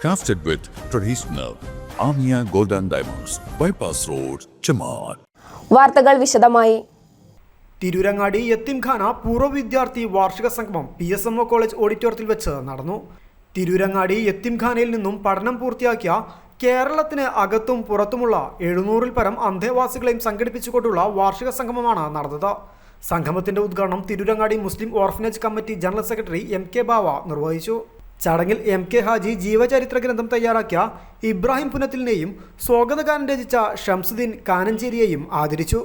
Crafted with traditional Amia Golden Diamonds, Bypass Road, Chaman. വാർത്തകൾ വിശദമായി. തിരൂരങ്ങാടി യത്തിംഖാന പൂർവ വിദ്യാർത്ഥി വാർഷിക സംഗമം P S M O college ഓഡിറ്റോറിയത്തിൽ വെച്ച് നടന്നു. തിരൂരങ്ങാടി യത്തിംഖാനയിൽ നിന്നും പഠനം പൂർത്തിയാക്കിയ കേരളത്തിന് അകത്തും പുറത്തുമുള്ള എഴുന്നൂറിൽ പരം അന്തേവാസികളെയും സംഘടിപ്പിച്ചുകൊണ്ടുള്ള വാർഷിക സംഗമമാണ് നടന്നത്. സംഗമത്തിന്റെ ഉദ്ഘാടനം Tirurangadi Muslim orphanage committee general secretary M K Bava നിർവഹിച്ചു. ചടങ്ങിൽ എം കെ ഹാജി ജീവചരിത്ര ഗ്രന്ഥം തയ്യാറാക്കിയ ഇബ്രാഹിം പുനത്തിലിനെയും സ്വാഗതഗാനം രചിച്ച ഷംസുദ്ദീൻ കാനഞ്ചേരിയെയും ആദരിച്ചു.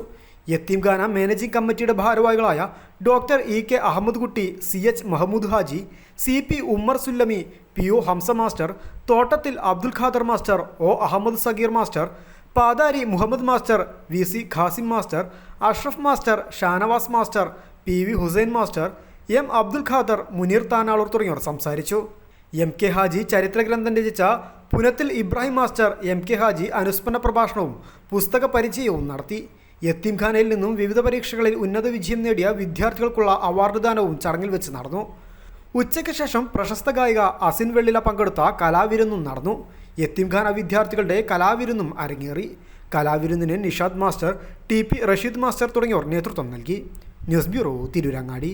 യത്തീംഖാന മാനേജിംഗ് കമ്മിറ്റിയുടെ ഭാരവാഹികളായ doctor E K Ahammed Kutty C H Mahmood Haji C P Ummer Sullami P O Hamza master Thottathil Abdul Khader master O Ahammed Sageer master Pathari Muhammed master V C Khasim master Ashraf master Shanavas master P V Hussain master M Abdul Khader Muneer Thanalur തുടങ്ങിയവർ സംസാരിച്ചു. M K Haji ചരിത്രഗ്രന്ഥം രചിച്ച Punathil Ibrahim master M K Haji അനുസ്മരണ പ്രഭാഷണവും പുസ്തക പരിചയവും നടത്തി. യത്തീംഖാനയിൽ നിന്നും വിവിധ പരീക്ഷകളിൽ ഉന്നത വിജയം നേടിയ വിദ്യാർത്ഥികൾക്കുള്ള അവാർഡ് ദാനവും ചടങ്ങിൽ വെച്ച് നടന്നു. ഉച്ചയ്ക്ക് ശേഷം പ്രശസ്ത ഗായിക അസിൻ വെള്ളില പങ്കെടുത്ത കലാവിരുന്നും നടന്നു. യത്തീംഖാന വിദ്യാർത്ഥികളുടെ കലാവിരുന്നും അരങ്ങേറി. കലാവിരുന്നിന് Nishad master T P Rasheed master തുടങ്ങിയവർ നേതൃത്വം നൽകി. News bureau Tirurangadi.